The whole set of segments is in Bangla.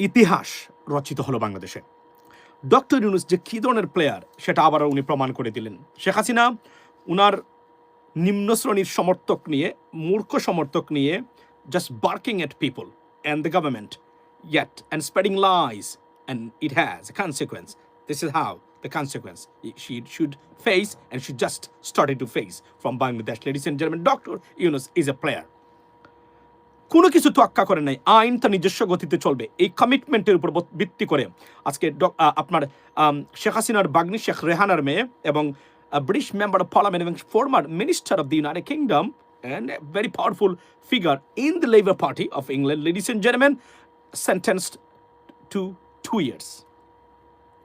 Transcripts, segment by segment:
ইতিহাস রচিত হলো বাংলাদেশে। ডক্টর ইউনুস যে কী ধরনের প্লেয়ার সেটা আবারও উনি প্রমাণ করে দিলেন। শেখ হাসিনা, উনার নিম্নশ্রেণীর সমর্থক নিয়ে, মূর্খ সমর্থক নিয়ে just barking at people and the government yet and spreading lies and it has consequence this is how the consequence she should face and should just started to face from Bangladesh ladies and gentleman doctor Yunus is a player কোনো কিছু তোয়াক্কা করে নাই আইন তার নিজস্ব গতিতে চলবে এই কমিটমেন্টের উপর ভিত্তি করে আজকে আপনার শেখ হাসিনার বাগ্নি শেখ রেহানার মেয়ে এবং ব্রিটিশ মেম্বার অফ পার্লামেন্ট এবং former minister of the United Kingdom and very powerful figure in the Labour Party of England ladies and gentleman sentenced to two years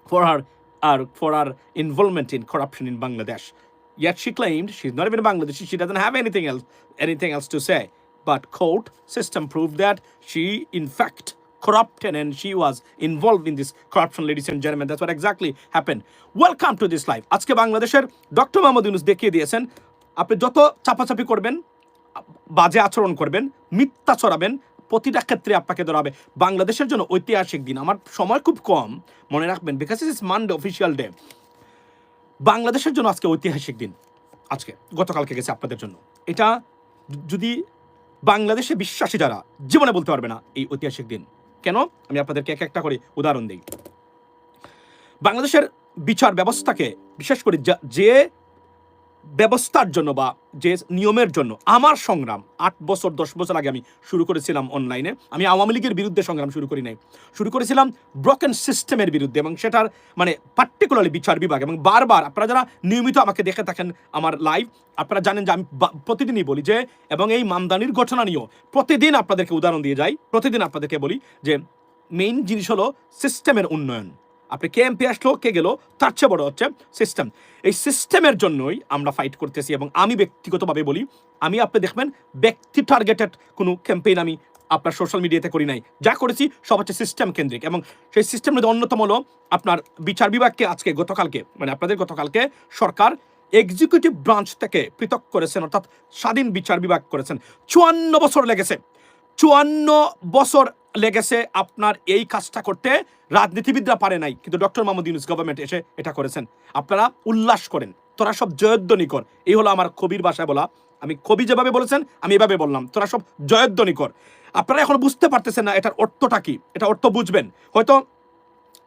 for her, her for her involvement in corruption in Bangladesh. Yet she claimed she's not even Bangladeshi, she doesn't have anything else anything else to say. But court system proved that she in fact corrupted and she was involved in this corruption, ladies and gentlemen. That's what exactly happened. Welcome to this live. আজকে বাংলাদেশের ডক্টর মোহাম্মদ ইউনুস দেখিয়ে দিয়েছেন আপনি যত চাপাচাপি করবেন বাজে আচরণ করবেন মিথ্যা ছড়াবেন প্রতিটা ক্ষেত্রে আপনাকে ধরা হবে বাংলাদেশের জন্য ঐতিহাসিক দিন আমার সময় খুব কম মনে রাখবেন because is Monday official day বাংলাদেশের জন্য আজকে ঐতিহাসিক দিন আজকে গতকালকে গেছে আপনাদের জন্য এটা যদি বাংলাদেশে বিশ্বাসী যারা, জীবনে বলতে পারবে না এই ঐতিহাসিক দিন। কেন? আমি আপনাদেরকে এক একটা করে উদাহরণ দিই। বাংলাদেশের বিচার ব্যবস্থাকে, বিশেষ করে যা- ব্যবস্থার জন্য বা যে নিয়মের জন্য আমার সংগ্রাম, আট বছর, দশ বছর আগে আমি শুরু করেছিলাম অনলাইনে আমি আওয়ামী লীগের বিরুদ্ধে সংগ্রাম শুরু করি নাই। শুরু করেছিলাম ব্রকেন সিস্টেমের বিরুদ্ধে এবং সেটার মানে পার্টিকুলারলি বিচার বিভাগ এবং বারবার আপনারা যারা নিয়মিত আমাকে দেখে থাকেন আমার লাইভ আপনারা জানেন যে আমি প্রতিদিনই বলি যে এবং এই মামদানির ঘটনা নিয়েও প্রতিদিন আপনাদেরকে উদাহরণ দিয়ে যাই। প্রতিদিন আপনাদেরকে বলি যে মেইন জিনিস হলো সিস্টেমের উন্নয়ন। আপনি কে এমপি আসলো কে গেল, তার চেয়ে বড় হচ্ছে সিস্টেম এই সিস্টেমের জন্যই আমরা ফাইট করতেছি এবং আমি ব্যক্তিগতভাবে বলি, আমি আপনি দেখবেন ব্যক্তি টার্গেটেড কোনো ক্যাম্পেইন আমি আপনার সোশ্যাল মিডিয়াতে করি নাই। যা করেছি, সব হচ্ছে সিস্টেম কেন্দ্রিক এবং সেই সিস্টেমের মধ্যে অন্যতম হলো আপনার বিচার বিভাগকে আজকে গতকালকে মানে আপনাদের গতকালকে সরকার এক্সিকিউটিভ ব্রাঞ্চ থেকে পৃথক করেছেন, অর্থাৎ স্বাধীন বিচার বিভাগ করেছেন। চুয়ান্ন বছর লেগেছে। চুয়ান্ন বছর লেগেছে আপনার এই কাজটা করতে রাজনীতিবিদরা পারে নাই। কিন্তু ডক্টর মোহাম্মদ ইউনুস গভর্নমেন্ট এসে এটা করেছেন। আপনারা উল্লাস করেন। তোরা সব জয়ধ্বনি কর এই হলো আমার কবির ভাষায় বলা। আমি কবি যেভাবে বলেছেন, আমি এভাবে বললাম। তোরা সব জয়ধ্বনি কর আপনারা এখন বুঝতে পারতেছেন না এটার অর্থটা কি। এটা অর্থ বুঝবেন। হয়তো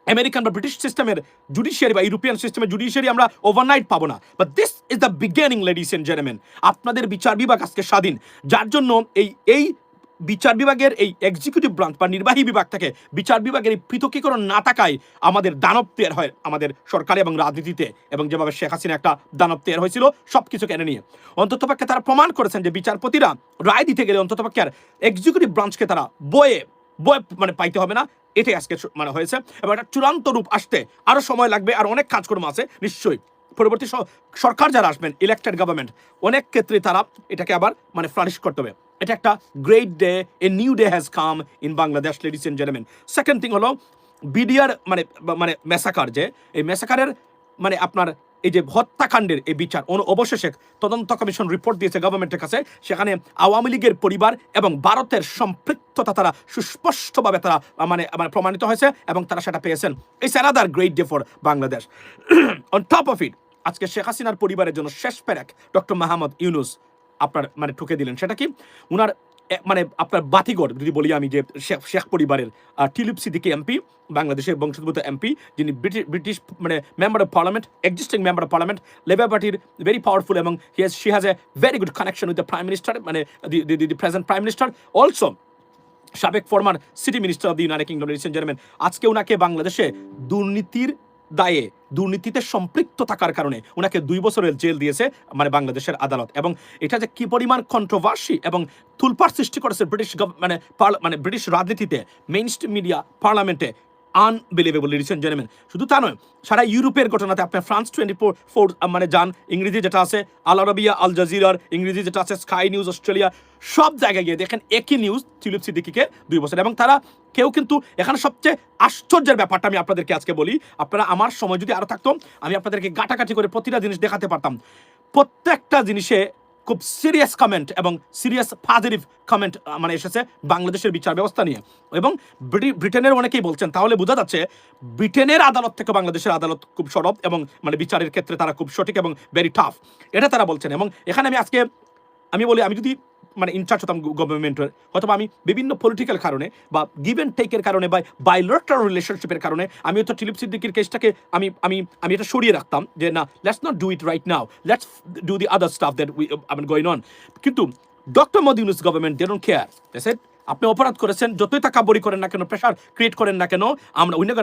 আমেরিকান বা ব্রিটিশ সিস্টেমের জুডিশিয়ারি বা ইউরোপিয়ান সিস্টেমের জুডিশিয়ারি আমরা ওভারনাইট পাবো না। But this is the beginning ladies and gentleman আপনাদের বিচার বিভাগ আজকে স্বাধীন। যার জন্য এই এই বিচার বিভাগের এই এক্সিকিউটিভ ব্রাঞ্চ বা নির্বাহী বিভাগ থেকে বিচার বিভাগের এই পৃথকীকরণ না থাকায় আমাদের দানব তৈরি হয় আমাদের সরকারে এবং রাজনীতিতে এবং যেভাবে শেখ হাসিনা একটা দানব তৈরি হয়েছিল সব কিছু কেনে নিয়ে। অন্ততপক্ষে তারা প্রমাণ করেছেন যে বিচারপতিরা রায় দিতে গেলে অন্ততপক্ষে আর এক্সিকিউটিভ ব্রাঞ্চকে তারা বয়ে বয়ে মানে পাইতে হবে না, এটাই আজকে মানে হয়েছে। এবং একটা চূড়ান্ত রূপ আসতে আরও সময় লাগবে, আর অনেক কাজকর্ম আছে, নিশ্চয়ই। পরবর্তী সরকার যারা আসবেন ইলেকটেড গভর্নমেন্ট অনেক ক্ষেত্রে তারা এটাকে আবার মানে ফ্লারিশ করতে হবে। এটা একটা great day a new day has come in Bangladesh ladies and gentleman second thing হলো বিডিআর মানে মানে মেসাকার যে, এই মেসাকারের মানে আপনার এই যে হত্যাকাণ্ডের এই বিচার অবশেষে তদন্ত কমিশন রিপোর্ট দিয়েছে গভর্নমেন্টের কাছে, সেখানে আওয়ামী লীগের পরিবার এবং ভারতের সম্পৃক্ততা তারা সুস্পষ্টভাবে তারা মানে মানে প্রমাণিত হয়েছে এবং তারা সেটা পেয়েছেন। It's another great day for Bangladesh on top of it আজকে শেখ হাসিনার পরিবারের জন্য শেষ প্যারাক ডক্টর মাহমদ ইউনুস আপনার মানে ঠুকে দিলেন। সেটা কি? উনার মানে আপনার বাতিগড় যদি বলি আমি যে শেখ শেখ পরিবারের টিলিপ সিদ্দিকি এমপি, বাংলাদেশের বংশোদ্ভূত এমপি, যিনি ব্রিটিশ ব্রিটিশ মানে member of parliament, existing member of parliament, Labour পার্টির ভেরি পাওয়ারফুল এবং he has she has a very good connection with the prime minister মানে the present prime minister also সাবেক former city minister of the United Kingdom ladies gentleman আজকে ওনাকে বাংলাদেশে দুর্নীতির দায়ে দুর্নীতিতে সম্পৃক্ত থাকার কারণে ওনাকে দুই বছরের জেল দিয়েছে মানে বাংলাদেশের আদালত। এবং এটা যে কি পরিমাণ কন্ট্রোভার্সি এবং তুলপার সৃষ্টি করেছে ব্রিটিশ মানে মানে ব্রিটিশ রাজনীতিতে মেইন মিডিয়া পার্লামেন্টে আনবিলিভেবল লেডিস এন্ড জেন্টলম্যান শুধু তা নয়, সারা ইউরোপের ঘটনাতে আপনি ফ্রান্স টোয়েন্টি ফোর ফোর মানে যান, ইংরেজি যেটা আছে, আল আরবিয়া, আল জাজিরার, ইংরেজি যেটা আছে স্কাই নিউজ অস্ট্রেলিয়া সব জায়গায় গিয়ে দেখেন একই নিউজ তিলুপ সিদ্দিকিকে দুই বছর। এবং তারা কেউ কিন্তু এখানে সবচেয়ে আশ্চর্যের ব্যাপারটা আমি আপনাদেরকে আজকে বলি। আপনারা আমার সময় যদি আরও থাকতো, আমি আপনাদেরকে গাটাকাটি করে প্রতিটা জিনিস দেখাতে পারতাম। প্রত্যেকটা জিনিসে খুব সিরিয়াস কমেন্ট এবং সিরিয়াস পজিটিভ কমেন্ট মানে এসেছে বাংলাদেশের বিচার ব্যবস্থা নিয়ে। এবং ব্রিটেনের অনেকেই বলছেন, তাহলে বোঝা যাচ্ছে ব্রিটেনের আদালত থেকে বাংলাদেশের আদালত খুব সরব এবং মানে বিচারের ক্ষেত্রে তারা খুব সঠিক এবং ভেরি টাফ এটা তারা বলছেন এবং এখানে আমি আজকে আমি বলি, আমি যদি মানে ইনচার্জ হতাম গভর্নমেন্টের অথবা আমি বিভিন্ন পলিটিক্যাল কারণে বা গিভ অ্যান্ড টেকের কারণে বা বাইলেটারাল রিলেশনশিপের কারণে আমি হয়তো টিলিপ সিদ্দিকির কেসটাকে আমি আমি আমি এটা সরিয়ে রাখতাম যে না let's not do it right now let's do the other stuff that we I mean going on কিন্তু doctor Modi Yunus government they don't care set আপনি অপরাধ করেছেন, যতই টাকা বড়ি করেন না কেন প্রেশার ক্রিয়েট করেন না কেন, আমরা উই না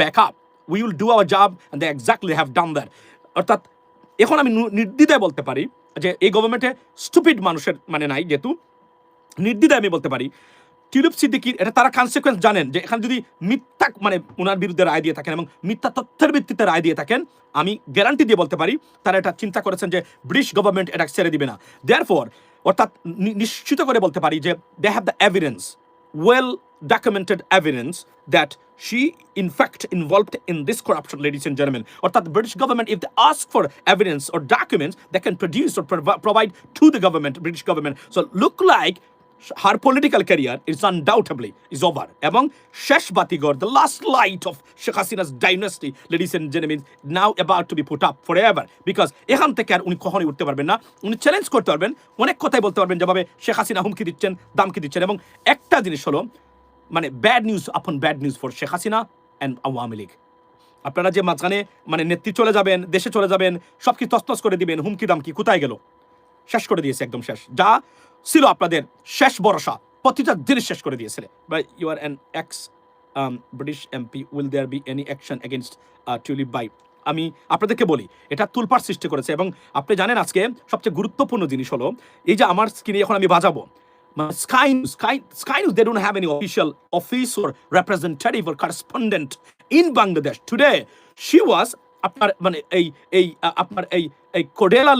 back up we will do our job and they exactly have done that অর্থাৎ, এখন আমি নির্দ্বিধায় বলতে পারি যে এই গভর্নমেন্টে স্টুপিড মানুষের মানে নাই যেহেতু। নির্দ্বিধায় আমি বলতে পারি। টিউলিপ সিদ্দিকির এটা তারা কনসিকুয়েন্স জানেন যে এখানে যদি মিথ্যা মানে ওনার বিরুদ্ধে রায় দিয়ে থাকেন এবং মিথ্যা তথ্যের ভিত্তিতে রায় দিয়ে থাকেন, আমি গ্যারান্টি দিয়ে বলতে পারি, তারা এটা চিন্তা করেছেন যে ব্রিটিশ গভর্নমেন্ট এটা ছেড়ে দিবে না। দেয়ার ফর অর্থাৎ নিশ্চিত করে বলতে পারি যে they have the evidence well documented evidence that she in fact involved in this corruption ladies and gentlemen. Or that the british government if they ask for evidence or documents they can produce or prov- provide to the government british government. So look like her political career is undoubtedly is over. এবং শেষ বাতিগর the last light of Sheikh Hasina's dynasty, ladies and gentlemen, now about to be put up forever. Because এখান থেকে আর উনি কখনোই উঠতে পারবেন না। উনি চ্যালেঞ্জ করতে পারবেন, অনেক কথাই বলতে পারবেন, যেভাবে শেখ হাসিনা হুমকি দিচ্ছেন, দামকি দিচ্ছেন এবং একটা জিনিস হলো মানে bad news upon bad news for Sheikh Hasina and Awami League আপনারা যে মাঝখানে মানে নেত্রী চলে যাবেন, দেশে চলে যাবেন সব কি তস্তস করে দিবেন, হুমকি দামকি কোথায় গেল? শেষ করে দিয়েছে একদম শেষ। যা ছিল আপনাদের শেষ ভরসা। প্রতিটা জিনিস শেষ করে দিয়েছিলে। By you are an ex British MP will there be any action against Tulip by আমি আপনাদেরকে বলি এটা তুলপার সৃষ্টি করেছে এবং আপনি জানেন আজকে সবচেয়ে গুরুত্বপূর্ণ জিনিস হলো এই যে আমার স্ক্রিনে এখন আমি বাজাবো News, they don't have any official office or representative or correspondent in আপনার মানে এই এই আপনার এই এই কোডেলা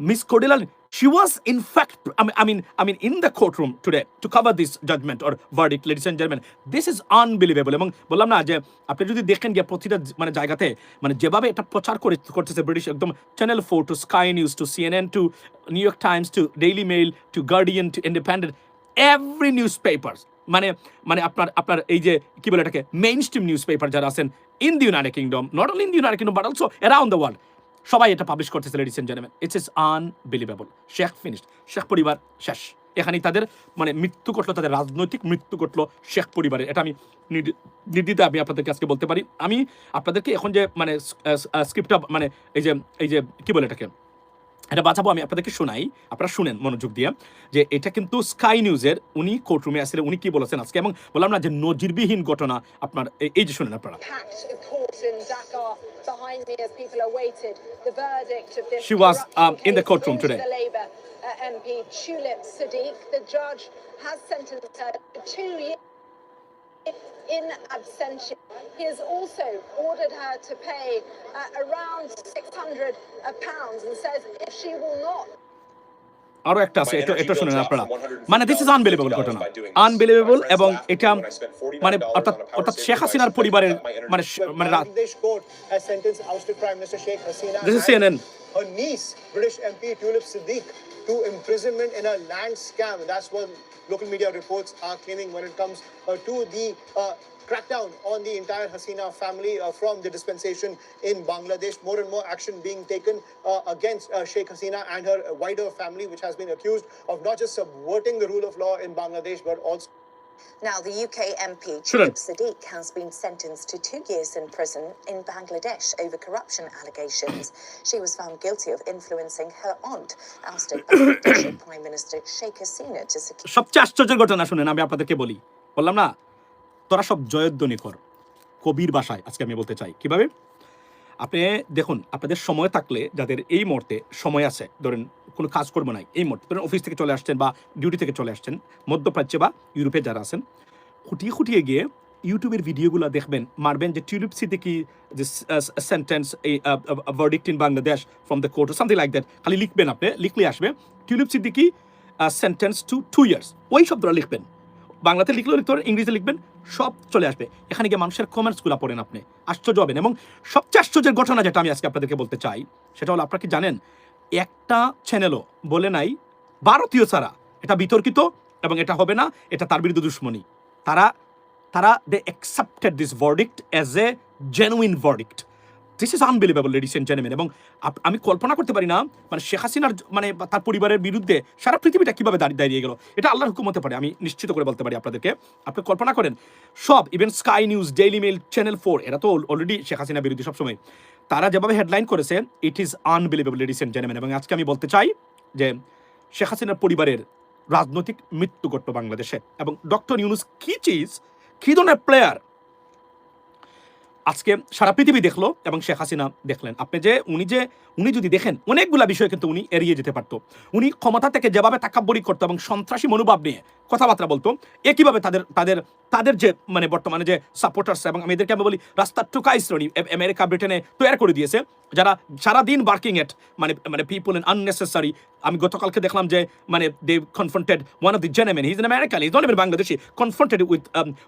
মিস কোডেলা লিন she was in fact I mean, I mean I mean in the courtroom today to cover this judgment or verdict ladies and gentlemen. This is unbelievable. এবং বললাম না যে আপনি যদি দেখেন গিয়ে প্রতিটা মানে জায়গাতে মানে যেভাবে এটা প্রচার করে করতেছে ব্রিটিশ একদম Channel Four to Sky News to CNN to New York Times to Daily Mail to Guardian to Independent every newspaper মানে মানে আপনার আপনার এই যে কি বলে এটাকে মেইন স্ট্রিম নিউজ পেপার যারা আছেন in the United Kingdom not only in the United Kingdom but also around the world সবাই এটা পাবলিশ করতেছে ladies and gentleman it's is unbelievable Sheikh finished Sheikh পরিবার শেষ। এখানেই তাদের মানে মৃত্যু ঘটলো, তাদের রাজনৈতিক মৃত্যু ঘটলো শেখ পরিবারের। এটা আমি নির্দিতে আমি আপনাদেরকে আজকে বলতে পারি। আমি আপনাদেরকে এখন যে মানে স্ক্রিপ্টটা মানে এই যে এই যে, কী বলে এটাকে? এটা বাঁচাবো আমি আপনাদেরকে শোনাই আপনারা শুনেন মনোযোগ দিয়ে যে এটা কিন্তু স্কাই নিউজের উনি কোর্টরুমে আসলে উনি কি বলেছেন আজকে এবং বললাম না যে নজিরবিহীন ঘটনা আপনার এই- যে শুনেন আপনারা. She was, um, in the courtroom today. Uh, MP Tulip Sadiq. The judge has sentenced her to two years. In absentia, he has also ordered her to pay uh, around 600 pounds and says if she will not আরও একটা আছে এটা এটা শুনেন আপনারা মানে দিস ইজ আনবিলিভেবল ঘটনা আনবিলিভেবল এবং এটা মানে অর্থাৎ অর্থাৎ শেখ হাসিনার পরিবারের মানে মানে রা- Bangladesh court has sentenced ousted Prime Minister Sheikh Hasina This is and CNN. her niece, British MP Tulip Siddiq, to imprisonment in a land scam. That's what local media reports are claiming when it comes uh, to the uh, crackdown on the entire Hasina family uh, from the dispensation in Bangladesh. More and more action being taken uh, against uh, Sheikh Hasina and her wider family, which has been accused of not just subverting the rule of law in Bangladesh, but also Now, the UK MP Shouldn't. Sadiq has been sentenced to two years in prison in Bangladesh over corruption allegations. She was found guilty of influencing her aunt, ousted Bangladeshi Prime Minister Sheikh Hasina to secure. সবচেয়ে আশ্চর্যের ঘটনা শুনেন আমি আপনাদেরকে বলি বললাম না তোরা সব জয়ধ্বনি কর কবির ভাষায় আজকে আমি বলতে চাই কীভাবে আপনি দেখুন আপনাদের সময় থাকলে যাদের এই মুহূর্তে সময় আছে ধরেন কোনো কাজ করব নাই। এই মুহূর্তে। অফিস থেকে চলে আসছেন বা ডিউটি থেকে চলে আসছেন, মধ্যপ্রাচ্যে বা ইউরোপে যারা আছেন, খুঁটিয়ে খুঁটিয়ে গিয়ে ইউটিউবের ভিডিওগুলো দেখবেন, মারবেন যে টিউলিপ সিদ্দিকি যে সেন্টেন্স এই verdict in Bangladesh from the court something like that খালি লিখবেন আপনি লিখলে আসবে, Tulip Siddiqui sentence to two years ওই শব্দটা লিখবেন। বাংলাতে লিখলেও লিখতে পারেন, ইংরেজিতে লিখবেন, সব চলে আসবে। এখানে গিয়ে মানুষের কমেন্টসগুলো পড়েন আপনি। আশ্চর্য হবেন এবং সবচেয়ে আশ্চর্যের ঘটনা যেটা আমি আজকে আপনাদেরকে বলতে চাই, সেটা হলো, আপনারা কি জানেন একটা চ্যানেলও বলে নাই, ভারতীয় ছাড়া। এটা বিতর্কিত এবং এটা হবে না, এটা তার বিরুদ্ধে দুশ্মনী। তারা তারা they accepted this verdict as a genuine verdict this is unbelievable ladies and gentleman এবং আমি কল্পনা করতে পারি না মানে শেখ হাসিনার মানে তার পরিবারের বিরুদ্ধে সারা পৃথিবীটা কীভাবে দাঁড়িয়ে দাঁড়িয়ে গেল। এটা আল্লাহর হুকুম হতে পারে, আমি নিশ্চিত করে বলতে পারি আপনাদেরকে। আপনি কল্পনা করেন, সব even Sky News Daily Mail Channel Four এরা তো অলরেডি শেখ হাসিনা বিরোধী সবসময়। তারা যেভাবে হেডলাইন করেছে it is unbelievable and gentleman এবং আজকে আমি বলতে চাই যে, শেখ হাসিনার পরিবারের রাজনৈতিক মৃত্যু ঘটল বাংলাদেশে। এবং ডক্টর ইউনুস কি চিজ কি ধরনের প্লেয়ার আজকে সারা পৃথিবী দেখল এবং শেখ হাসিনা দেখলেন। আপনি যে, উনি যে, উনি যদি দেখেন, অনেকগুলা বিষয় কিন্তু উনি এড়িয়ে যেতে পারতো। উনি ক্ষমতা থেকে যেভাবে তাকাব্বরি করতো এবং সন্ত্রাসী মনোভাব নিয়ে কথাবার্তা বলতো একইভাবে তাদের তাদের তাদের যে মানে বর্তমানে যে সাপোর্টার্স এবং আমি এদেরকে আমি বলি রাস্তার টুকাই শ্রেণি আমেরিকা, ব্রিটেনে তৈরি করে দিয়েছে, যারা সারাদিন ওয়ার্কিং এট মানে মানে পিপল ইন আননেসেসারি আমি গতকালকে দেখলাম যে মানে they confronted one of the জেনেমেন his American is not Bangladeshi confronted with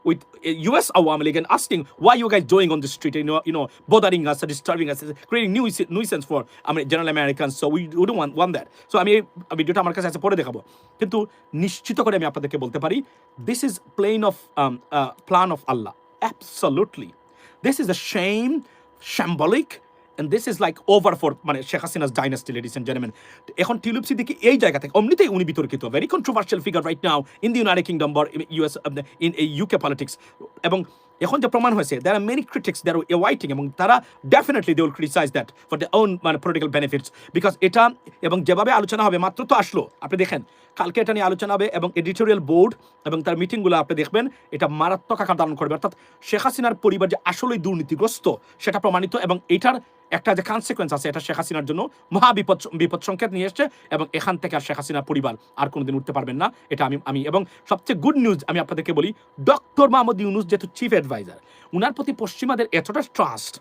with US Awami League and asking, why you guys doing on the street you know you know bothering us disturbing us creating nuisance nuisance for I mean, general Americans. So we, we don't want, want that. So আমি এই ভিডিওটা আমার কাছে আছে পরে দেখাবো কিন্তু নিশ্চিত করে আমি আপনাদেরকে বলতে পারি this is plane of plan of Allah absolutely this is a shame symbolic and this is like over for মানে Sheikh Hasina's dynasty ladies and gentleman এখন টিলুপ সিদ্দিকি এই জায়গা থেকে অমনিতেই উনি বিতর্কিত very controversial figure right now in the United Kingdom বর ইউএস ইন ইউকে পলিটিক্স এবং এখন যে প্রমাণ হয়েছে there are many critics there waiting এবং তারা definitely they will criticise that for the own মানে পলিটিক্যাল বেনিফিটস বিকজ এটা এবং যেভাবে আলোচনা হবে, মাত্র তো আসলো। আপনি দেখেন, কালকে এটা নিয়ে আলোচনা হবে এবং এডিটোরিয়াল বোর্ড এবং তার মিটিংগুলো আপনি দেখবেন, এটা মারাত্মক আকার ধারণ করবে। অর্থাৎ শেখ হাসিনার পরিবার যে আসলেই দুর্নীতিগ্রস্ত, সেটা প্রমাণিত এবং এটার একটা যে কনসিকোয়েন্স আছে, এটা শেখ হাসিনার জন্য মহা বিপদ বিপদ সংকেত নিয়ে এসছে এবং এখান থেকে আর শেখ হাসিনার পরিবার আর কোনোদিন উঠতে পারবেন না, এটা আমি আমি এবং সবচেয়ে গুড নিউজ আমি আপনাদেরকে বলি ডক্টর মাহমুদ ইউনুস যেহেতু চিফ অ্যাডভাইজার উনার প্রতি পশ্চিমাদের এতটা ট্রাস্ট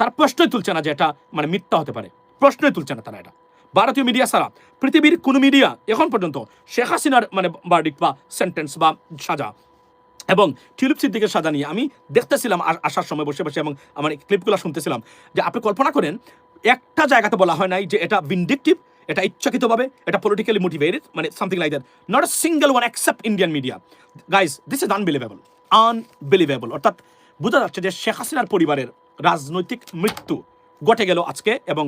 তার প্রশ্নই তুলছে না যে এটা মানে মিথ্যা হতে পারে, প্রশ্নই তুলছে না তারা এটা। ভারতীয় মিডিয়া ছাড়া, পৃথিবীর কোনো মিডিয়া এখন পর্যন্ত শেখ হাসিনার মানে বার্ডিক বা সেন্টেন্স বা সাজা এবং টিউলিপ সিদ্দিকের সাজা নিয়ে আমি দেখতেছিলাম আসার সময় বসে বসে এবং আমার ক্লিপগুলো শুনতেছিলাম যে আপনি কল্পনা করেন, একটা জায়গাতে বলা হয় নাই যে এটা ভিন্ডিকটিভ এটা ইচ্ছাকৃতভাবে, এটা পলিটিক্যালি মোটিভেটেড মানে something like that not a single one accept Indian media guys this is unbelievable unbelievable অর্থাৎ বোঝা যাচ্ছে যে শেখ হাসিনার পরিবারের রাজনৈতিক মৃত্যু ঘটে গেল আজকে এবং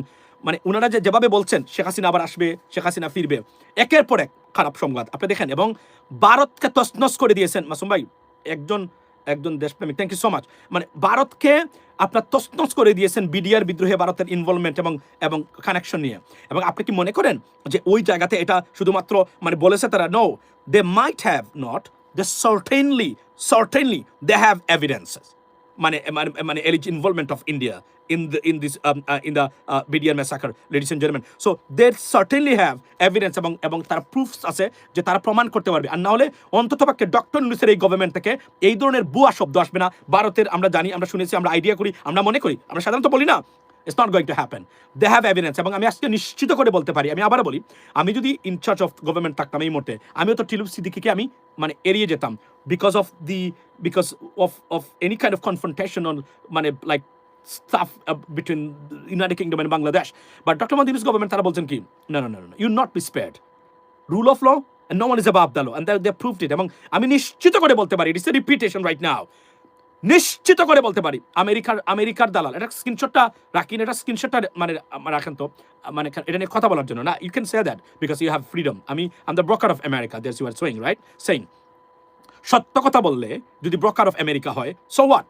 মানে ওনারা যে যেভাবে বলছেন, শেখ হাসিনা আবার আসবে, শেখ হাসিনা ফিরবে, একের পর এক খারাপ সংবাদ। আপনি দেখেন, এবং ভারতকে তসনস করে দিয়েছেন মাসুম ভাই। একজন একজন দেশপ্রেমিক। থ্যাংক ইউ সো মাচ মানে ভারতকে আপনার তসনস করে দিয়েছেন বিডিআর বিদ্রোহে ভারতের ইনভলভমেন্ট এবং এবং কানেকশন নিয়ে। এবং আপনি কি মনে করেন যে ওই জায়গাতে এটা শুধুমাত্র মানে বলেছে তারা? No they might have not they certainly certainly they have evidences মানে মানে মানে involvement of India in the in this um, uh, in the uh, BDR massacre, ladies and gentlemen. So they certainly এবং এবং তারা প্রুফস আছে যে তারা প্রমাণ করতে পারবে। আর না হলে অন্ততপক্ষে ডক্টর নুসের এই গভর্নমেন্ট থেকে এই ধরনের বুয়া শব্দ আসবে না। ভারতের আমরা জানি আমরা শুনেছি আমরা আইডিয়া করি আমরা মনে করি আমরা সাধারণত বলি না। It's not going to happen they have evidence এবং আমি আজকে নিশ্চিত করে বলতে পারি আমি আবার বলি আমি যদি ইনচার্জ অফ গভর্নমেন্ট থাকতাম এই মুহূর্তে আমিও তো টিলুপ সিদ্দিকিকে আমি মানে এড়িয়ে যেতাম because of the because of of any kind of confrontation on মানে like stuff uh, between United Kingdom and Bangladesh. But Dr. Modi's government, তারা বলছেন কি no, no, no, no, you'll not be spared. Rule of law and no one is above the law. And they, they proved it. এবং আমি নিশ্চিত করে বলতে পারি it's a repetition right now নিশ্চিত করে বলতে পারি। আমেরিকার আমেরিকার দালাল, এটা স্ক্রিনশটটা রাখিন, এটা স্ক্রিনশটটা মানে রাখেন তো মানে এটা নিয়ে কথা বলার জন্য। না you can say that because you have freedom আমি am the broker of America that's you are saying right saying সত্য কথা বললে যদি ব্রোকার অফ আমেরিকা হয় সো হোয়াট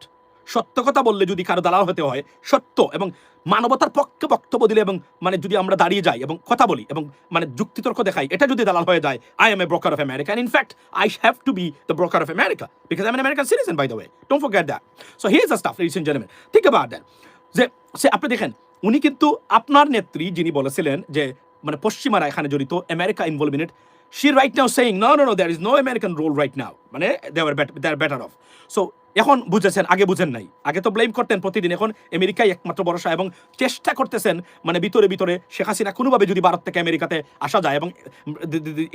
সত্য কথা বললে যদি কারও দালাল হতে হয়, সত্য এবং মানবতার পক্ষে বক্তব্য দিলে এবং মানে যদি আমরা দাঁড়িয়ে যাই এবং কথা বলি এবং মানে যুক্তিতর্ক দেখাই, এটা যদি দালাল হয়ে যায় I am a broker of America in fact I have to be the broker of America because I am American citizen by the way don't forget that so he is the stuff ladies gentleman think about that যে, সে আপনি দেখেন, উনি কিন্তু আপনার নেত্রী যিনি বলেছিলেন যে মানে পশ্চিমারা এখানে জড়িত America involve in it right now saying, no no no, there is no American role right now. মানে were better they are better off. So, এখন বুঝেছেন, আগে বুঝেন নাই। আগে তো ব্লেম করতেন প্রতিদিন। এখন আমেরিকাই একমাত্র ভরসা এবং চেষ্টা করতেছেন মানে ভিতরে ভিতরে শেখ হাসিনা কোনোভাবে যদি ভারত থেকে আমেরিকাতে আসা যায় এবং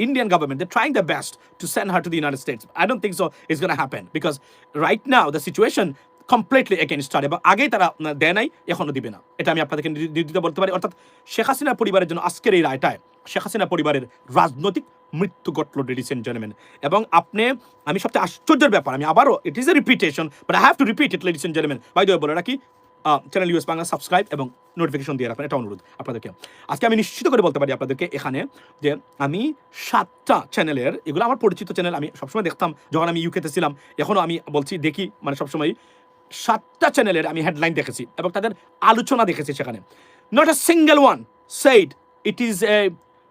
Indian government they trying the best to send her to the United States I don't think so it's gonna happen because right now the situation completely against আর এবং আগেই তারা দেয় নাই এখনও দিবে না। এটা আমি আপনাদেরকে নির্দিষ্ট বলতে পারি। অর্থাৎ শেখ হাসিনার পরিবারের জন্য আজকের এই রায়টায় শেখ হাসিনা পরিবারের রাজনৈতিক মৃত্যু ঘটল লেডিস এন্ড জেন্টলম্যান এবং আপনি, আমি সবচেয়ে আশ্চর্যের ব্যাপার, আমি আবারও it is a repetition but I have to repeat it ladies and by the বলে রাখি চ্যানেল ইউএস বাংলা সাবস্ক্রাইব এবং নোটিফিকেশন দিয়ে রাখবেন, এটা অনুরোধ আপনাদেরকে। আজকে আমি নিশ্চিত করে বলতে পারি আপনাদেরকে এখানে যে আমি সাতটা চ্যানেলের এগুলো আমার পরিচিত চ্যানেল আমি সবসময় দেখতাম, যখন আমি ইউকেতে ছিলাম এখনও আমি বলছি, দেখি মানে সবসময় সাতটা চ্যানেলের আমি হেডলাইন দেখেছি এবং তাদের আলোচনা দেখেছি সেখানে। Not a single one said it is a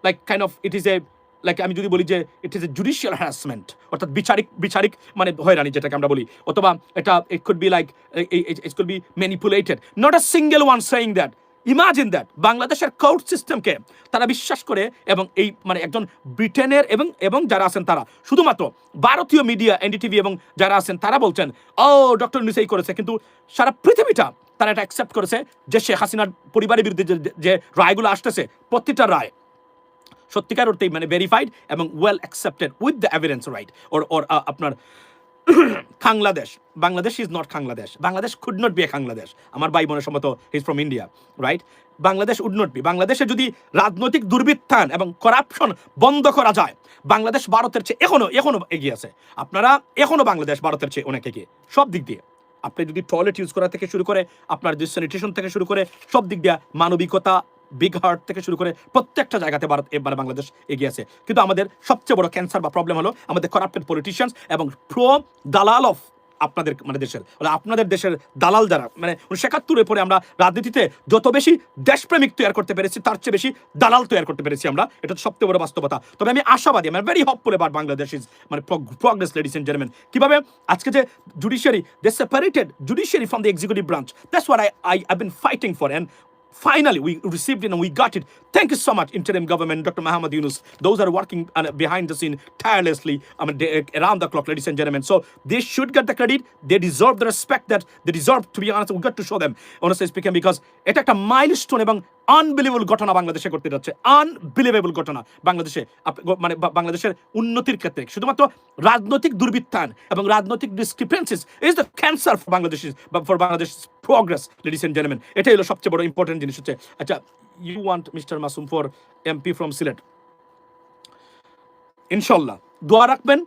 like kind of it is a like আমি যদি বলি যে it is a judicial harassment অর্থাৎ বিচারিক বিচারিক মানে হয়রানি যেটাকে আমরা বলি, অথবা এটা it could be like it could be manipulated not a single one saying that imagine that বাংলাদেশের কোর্ট সিস্টেমকে তারা বিশ্বাস করে এবং এই মানে একজন ব্রিটেনের এবং এবং যারা আছেন তারা। শুধুমাত্র ভারতীয় মিডিয়া এনডিটিভি এবং যারা আছেন, তারা বলছেন ও ডক্টর নিসাই করেছে। কিন্তু সারা পৃথিবীটা তারা এটা অ্যাকসেপ্ট করেছে যে শেখ হাসিনার পরিবারের বিরুদ্ধে যে- রায়গুলো আসতেছে, প্রতিটা রায়। সত্যিকার অর্থেই মানে ভেরিফাইড এবং well accepted with the evidence right or or আপনার Bangladesh Bangladesh is not Bangladesh Bangladesh could not be a Bangladesh আমার ভাই বোনের সম্মত is from India right Bangladesh would not be বাংলাদেশে যদি রাজনৈতিক দুর্বৃত্তায়ন এবং করাপশন বন্ধ করা যায় বাংলাদেশ ভারতের চেয়ে এখনও এখনও এগিয়ে আছে। আপনারা এখনও বাংলাদেশ ভারতের চেয়ে অনেক এগিয়ে। সব দিক দিয়ে। আপনি যদি টয়লেট ইউজ করা থেকে শুরু করে, আপনার যে স্যানিটেশন থেকে শুরু করে, সব দিক দিয়ে মানবিকতা বিগ হার্ট থেকে শুরু করে প্রত্যেকটা জায়গাতে ভারত এবার বাংলাদেশ এগিয়ে আছে। কিন্তু আমাদের সবচেয়ে বড় ক্যান্সার বা প্রবলেম হলো আমাদের করাপ্টেড পলিটিশিয়ানস এবং প্রো দালাল অফ আপনাদের মানে দেশের মানে আপনাদের দেশের দালাল যারা মানে উনিশশো একাত্তরের পরে আমরা রাজনীতিতে যত বেশি দেশপ্রেমিক তৈরি করতে পেরেছি, তার চেয়ে বেশি দালাল তৈরি করতে পেরেছি আমরা। এটা তো সবচেয়ে বড় বাস্তবতা। তবে আমি আশাবাদী, আমি ভেরি হপফুল এবার বাংলাদেশ ইজ মানে প্রগ্রেস লেডিস এন্ড জেন্টলম্যান কীভাবে? আজকে যে judiciary they separated judiciary from the executive branch that's what I I I been fighting for and Finally, we received it and we got it. Thank you so much, interim government, Dr. Muhammad Yunus. Those are working uh, behind the scene tirelessly, I mean, they, around the clock, ladies and gentlemen. So they should get the credit. They deserve the respect that they deserve. To be honest, we got to show them, honestly speaking, because এটা একটা মাইলস্টোন এবং আনবিলিভেবল ঘটনা বাংলাদেশে করতে যাচ্ছে। আনবিলিভেবল ঘটনা বাংলাদেশে মানে বাংলাদেশের উন্নতির ক্ষেত্রে। শুধুমাত্র রাজনৈতিক দুর্বৃত্তায়ন এবং রাজনৈতিক discrepancies is the cancer for Bangladesh for Bangladesh progress ladies and gentleman এটাই হলো সবচেয়ে বড় ইম্পর্টেন্ট জিনিস হচ্ছে আচ্ছা you want mister Masum for MP from Sylhet ইনশাল্লাহ। দোয়া রাখবেন,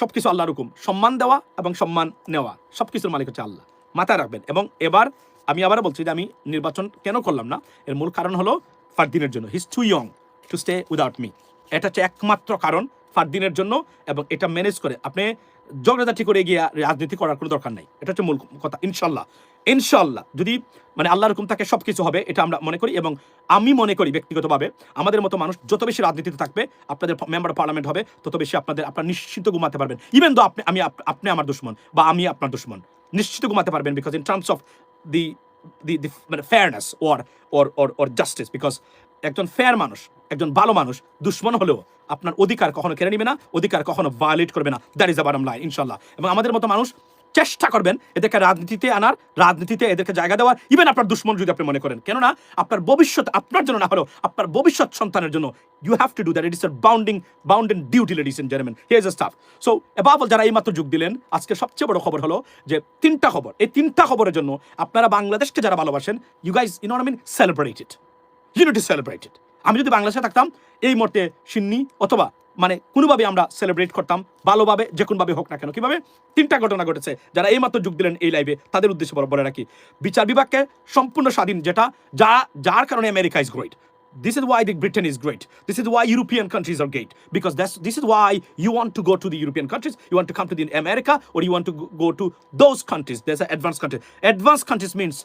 সবকিছু আল্লাহর হুকুম। সম্মান দেওয়া এবং সম্মান নেওয়া। সবকিছুর মালিক হচ্ছে আল্লাহ। মাথায় রাখবেন। এবং এবার আমি আবার বলছি যে আমি নির্বাচন কেন করলাম না? এর মূল কারণ হলো ফারদিনের জন্য। His too young to stay without me এটা হচ্ছে একমাত্র কারণ ফারদিনের জন্য এবং এটা ম্যানেজ করে। আপনি জগদাটি করে গিয়ে রাজনীতি করার কোনো দরকার নাই। এটা হচ্ছে মূল কথা। ইনশাল্লাহ ইনশাল্লাহ যদি মানে আল্লাহর হুকুম থাকে সব কিছু হবে, এটা আমরা মনে করি এবং আমি মনে করি ব্যক্তিগতভাবে আমাদের মতো মানুষ যত বেশি রাজনীতিতে থাকবে, আপনাদের মেম্বার পার্লামেন্ট হবে, তত বেশি আপনাদের, আপনার নিশ্চিত ঘুমাতে পারবেন। ইভেন দো আপনি, আমি আপনি আমার দুশ্মন বা আমি আপনার দুশ্মন, নিশ্চিত ঘুমাতে পারবেন because in terms of the the the মানে fairness or or or or justice because একজন ফেয়ার মানুষ, একজন ভালো মানুষ দুশ্মন হলেও আপনার অধিকার কখনো কেড়ে নেবে না, অধিকার কখনো ভায়োলেট করবে না। That is the bottom line ইনশাল্লাহ এবং আমাদের মতো মানুষ চেষ্টা করবেন এদেরকে রাজনীতিতে আনার, রাজনীতিতে এদেরকে জায়গা দেওয়ার। ইভেন আপনার দুশ্মন যদি আপনি মনে করেন। কেননা, আপনার ভবিষ্যৎ আপনার জন্য না হলেও আপনার ভবিষ্যৎ সন্তানের জন্য you have to do that it is bounding bounden duty ladies and gentleman here is stuff so এবাবল যারা এইমাত্র যোগ দিলেন, আজকে সবচেয়ে বড় খবর হলো যে তিনটা খবর। এই তিনটা খবরের জন্য আপনারা বাংলাদেশকে যারা ভালোবাসেন you guys you know mean celebrate it unity celebrated আমি যদি বাংলাদেশে থাকতাম, এই মুহূর্তে সিন্নি অথবা মানে কোনোভাবে আমরা সেলিব্রেট করতাম, ভালোভাবে যে কোনোভাবে হোক না কেন। কীভাবে? তিনটা ঘটনা ঘটেছে। যারা এইমাত্র যোগ দিলেন এই লাইভে তাদের উদ্দেশ্যে বড় বলে রাখি। বিচার বিভাগকে সম্পূর্ণ স্বাধীন, যেটা যা, যার কারণে America is great this is why the Britain is great this is why European countries are great because that's this is why you want to go to the European countries you want to come to then America or you want to go to those countries that's advance countries advance countries means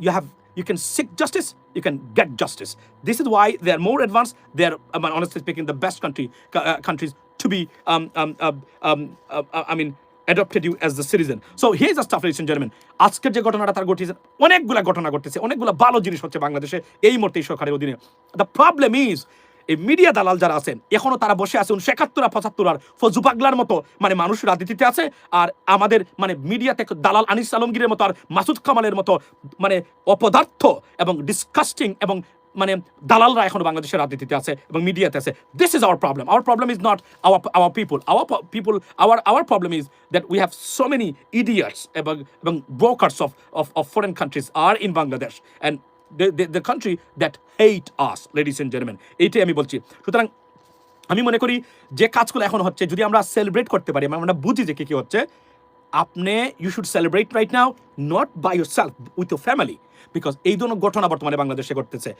you have you can seek justice you can get justice this is why they are more advanced they are I mean, honestly speaking the best country uh, countries to be um, um, um, um, uh, uh, i mean adopted you as the citizen so here's the stuff ladies and gentlemen আজকের যে ঘটনাটা তার ঘটেছে অনেকগুলো ঘটনা ঘটেছে অনেকগুলো ভালো জিনিস হচ্ছে বাংলাদেশে এই মুহূর্তে সরকারের অধীনে দ্য প্রবলেম ইজ এই মিডিয়া দালাল যারা আছেন, এখনও তারা বসে আছে উনিশশো একাত্তর আর পঁচাত্তর আর ফজু পাগলার মতো মানে মানুষ রাজনীতিতে আছে, আর আমাদের মানে মিডিয়াতে দালাল আনিস আলমগীরের মতো আর মাসুদ কামালের মতো মানে অপদার্থ এবং ডিসকাস্টিং এবং মানে দালালরা এখন বাংলাদেশের রাজনীতিতে আছে এবং মিডিয়াতে আছে। This is our problem our problem is not our our people our people our our problem is that we have so many idiots এবং এবং brokers of of of foreign countries are in Bangladesh and the country that hate us ladies and gentleman এইটাই আমি বলছি। সুতরাং আমি মনে করি যে কাজগুলো এখন হচ্ছে, যদি আমরা সেলিব্রেট করতে পারি, আমরা বুঝি যে কী কী হচ্ছে, আপনি you should celebrate right now not by yourself with your family because এই ধরনের ঘটনা বর্তমানে বাংলাদেশে ঘটতেছে।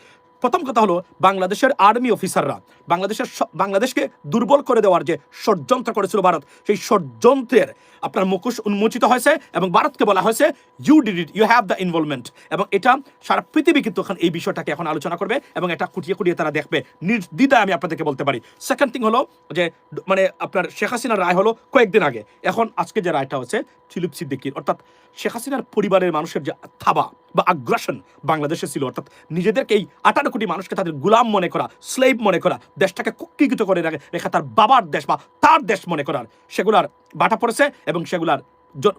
প্রথম কথা হলো বাংলাদেশের আর্মি অফিসাররা, বাংলাদেশের বাংলাদেশকে দুর্বল করে দেওয়ার যে ষড়যন্ত্র করেছিল ভারত, সেই ষড়যন্ত্রের আপনার মুখোশ উন্মোচিত হয়েছে এবং ভারতকে বলা হয়েছে you did it you have the involvement এবং এটা সারা পৃথিবী কিন্তু এখন এই বিষয়টাকে এখন আলোচনা করবে এবং এটা কুটিয়ে কুটিয়ে তারা দেখবে। নির্দ্বিধায় আমি আপনাদেরকে বলতে পারি। সেকেন্ড থিং হলো যে মানে আপনার শেখ হাসিনার রায় হলো কয়েকদিন আগে। এখন আজকে যে রায়টা হচ্ছে চিলিপ সিদ্দিকির, অর্থাৎ শেখ হাসিনার পরিবারের মানুষের যে থাবা বা আগ্রাসন বাংলাদেশে ছিল, অর্থাৎ নিজেদেরকে এই আঠারো কোটি মানুষকে তাদের গুলাম মনে করা স্লেভ মনে করা, দেশটাকে কুক্ষিগত করে রাখে রেখা তার বাবার দেশ বা তার দেশ মনে করার। সেগুলার বাটা পড়েছে এবং সেগুলার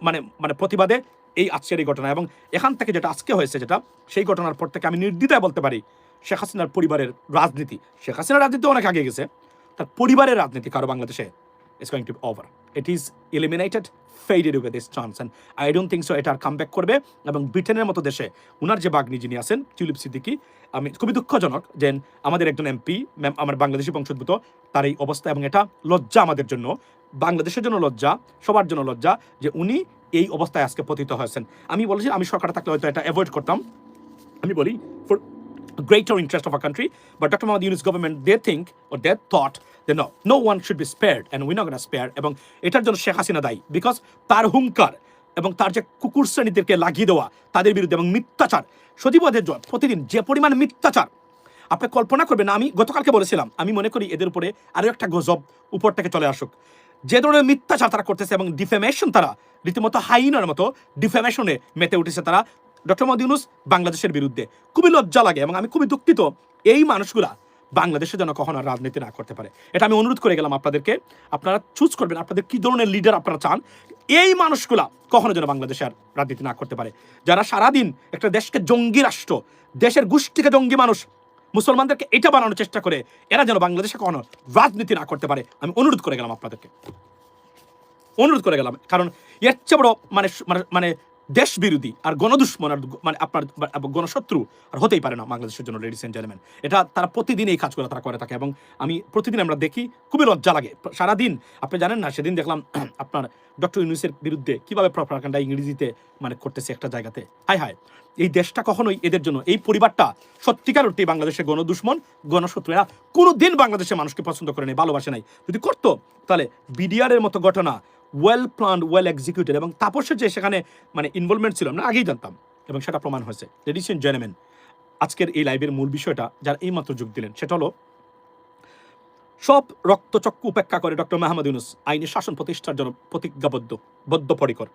মানে মানে প্রতিবাদে এই আজকের এই ঘটনা। এবং এখান থেকে যেটা আজকে হয়েছে যেটা, সেই ঘটনার পর থেকে আমি নির্দ্বিধায় বলতে পারি, শেখ হাসিনার পরিবারের রাজনীতি। শেখ হাসিনার রাজনীতি অনেক আগে গেছে। তার পরিবারের রাজনীতি কারও বাংলাদেশে is going to be over. It is eliminated, faded with this chance. And I don't think so এটার কামব্যাক করবে এবং ব্রিটেনের মতো দেশে উনার যে বাগ্নি যিনি আছেন টিউলিপ সিদ্দিকি আমি খুবই দুঃখজনক যে আমাদের একজন এমপি আমার বাংলাদেশি বংশোদ্ভূত তার এই অবস্থা এবং এটা লজ্জা আমাদের জন্য বাংলাদেশের জন্য লজ্জা সবার জন্য লজ্জা যে উনি এই অবস্থায় আজকে পতিত হয়েছেন আমি বলেছি আমি সরকার থাকলে হয়তো এটা অ্যাভয়েড করতাম আমি বলি for greater interest of our country. But Dr. Mohammad Yunus government, they think or they thought that no, no one should be spared and we're not going to spare. এবং এটার জন্য শেখ হাসিনা দায়ী বিকজ তার হুঙ্কার এবং তার যে কুকুর শ্রেণীদেরকে লাগিয়ে দেওয়া তাদের বিরুদ্ধে এবং মিথ্যাচার সতীবাদের জন্য প্রতিদিন যে পরিমাণ মিথ্যাচার আপনি কল্পনা করবেন আমি গতকালকে বলেছিলাম আমি মনে করি এদের উপরে আরও একটা গজব উপর থেকে চলে আসুক যে ধরনের মিথ্যাচার তারা করতেছে এবং ডিফেমেশন তারা রীতিমতো হাইনার মতো ডিফেমেশনে মেতে উঠেছে তারা ডক্টর মোহাম্মদ ইউনুস বাংলাদেশের বিরুদ্ধে খুবই লজ্জা লাগে এবং আমি খুবই দুঃখিত এই মানুষগুলা বাংলাদেশে যেন কখনো রাজনীতি না করতে পারে। এটা আমি অনুরোধ করে গেলাম আপনাদেরকে। আপনারা চুজ করবেন আপনাদের কি ধরনের লিডার আপনারা চান, এই মানুষগুলা কখনো যেন বাংলাদেশে আর রাজনীতি না করতে পারে। যারা সারাদিন একটা দেশকে জঙ্গি রাষ্ট্র, দেশের গোষ্ঠীকে জঙ্গি মানুষ, মুসলমানদেরকে এটা বানানোর চেষ্টা করে, এরা যেন বাংলাদেশে কখনো রাজনীতি না করতে পারে, আমি অনুরোধ করে গেলাম আপনাদেরকে। অনুরোধ করে গেলাম, কারণ এর চেয়ে বড় মানে মানে- মানে দেশ বিরোধী আর গণদুশ্মন আর মানে আপনার গণশত্রু আর হতেই পারে না বাংলাদেশের জন্য লেডিস এন্ড জেন্টলম্যান এটা তারা প্রতিদিন এই কাজগুলো তারা করে থাকে এবং আমি প্রতিদিন আমরা দেখি, খুবই লজ্জা লাগে। সারাদিন, আপনি জানেন না, সেদিন দেখলাম আপনার ডক্টর ইউনুসের বিরুদ্ধে কীভাবে প্রপাগান্ডা ইংরেজিতে মানে করতেছে একটা জায়গাতে। হাই হাই এই দেশটা কখনোই এদের জন্য, এই পরিবারটা সত্যিকার অর্থে বাংলাদেশের গণদুশ্মন গণশত্রু এরা কোনো দিন বাংলাদেশের মানুষকে পছন্দ করে নেই, ভালোবাসে নাই। যদি করতো, তাহলে বিডিআরের মতো ঘটনা ওয়েল প্ল্যান্ড ওয়েল এক্সিকিউটেড এবং তাপসের যে সেখানে মানে ইনভলভমেন্ট ছিল, আমরা আগেই জানতাম, এবং সেটা প্রমাণ হয়েছে। লেডিস এন্ড জেন্টলম্যান আজকের এই লাইভের মূল বিষয়টা যারা এইমাত্র যোগ দিলেন, সেটা হলো সব রক্তচক্ষু উপেক্ষা করে ডক্টর মাহমুদ ইউনুস আইনি শাসন প্রতিষ্ঠার জন্য প্রতিজ্ঞাবদ্ধ, বদ্ধপরিকর।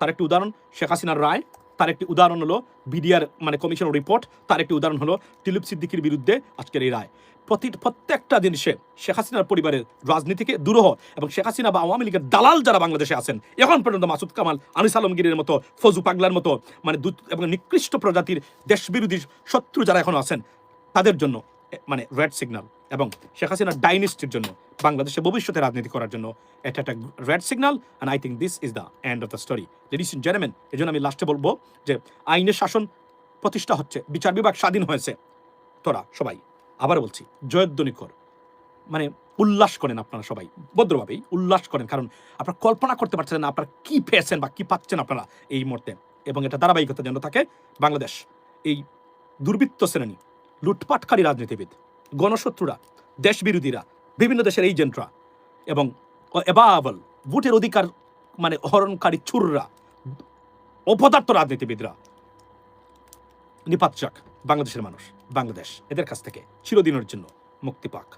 তার একটি উদাহরণ, শেখ হাসিনার রায়, তার একটি উদাহরণ হলো বিডিআর মানে কমিশনের রিপোর্ট তার একটি উদাহরণ হলো টিলুপ সিদ্দিকির বিরুদ্ধে আজকের এই রায়। প্রতি প্রত্যেকটা জিনিসে শেখ হাসিনার পরিবারের রাজনীতিকে দুরূহ এবং শেখ হাসিনা বা আওয়ামী লীগের দালাল যারা বাংলাদেশে আছেন, এখন পর্যন্ত মাসুদ কামাল, আনিস আলমগীরের মতো, ফজু পাগলার মতো মানে এবং নিকৃষ্ট প্রজাতির দেশবিরোধী শত্রু যারা এখন আছেন, তাদের জন্য মানে রেড সিগন্যাল এবং শেখ হাসিনার ডাইনেস্টির জন্য, বাংলাদেশে ভবিষ্যতে রাজনীতি করার জন্য এটা একটা red signal and I think this is the end of the story ladies in gentleman এই জন্য আমি লাস্টে বলব যে আইনের শাসন প্রতিষ্ঠা হচ্ছে, বিচার বিভাগ স্বাধীন হয়েছে, তোরা সবাই। আবার বলছি, জয়ধ্বনি কর। মানে উল্লাস করেন আপনারা সবাই, ভদ্রভাবেই উল্লাস করেন। কারণ আপনারা কল্পনা করতে পারছেন না আপনারা কি পেয়েছেন বা কি পাচ্ছেন আপনারা এই মুহূর্তে। এবং এটা ধারাবাহিকতা যেন থাকে, বাংলাদেশ, এই দুর্বৃত্ত শ্রেণি, লুটপাটকারী রাজনীতিবিদ, গণশত্রুরা দেশ বিরোধীরা বিভিন্ন দেশের এজেন্টরা এবং এবাবল ভোটের অধিকার মানে হরণকারী চুররা, অপদার্থ রাজনীতিবিদরা, নিপাত বাংলাদেশের মানুষ। বাংলাদেশ। এদের কাছ থেকে চিরদিনের জন্য মুক্তি পাক।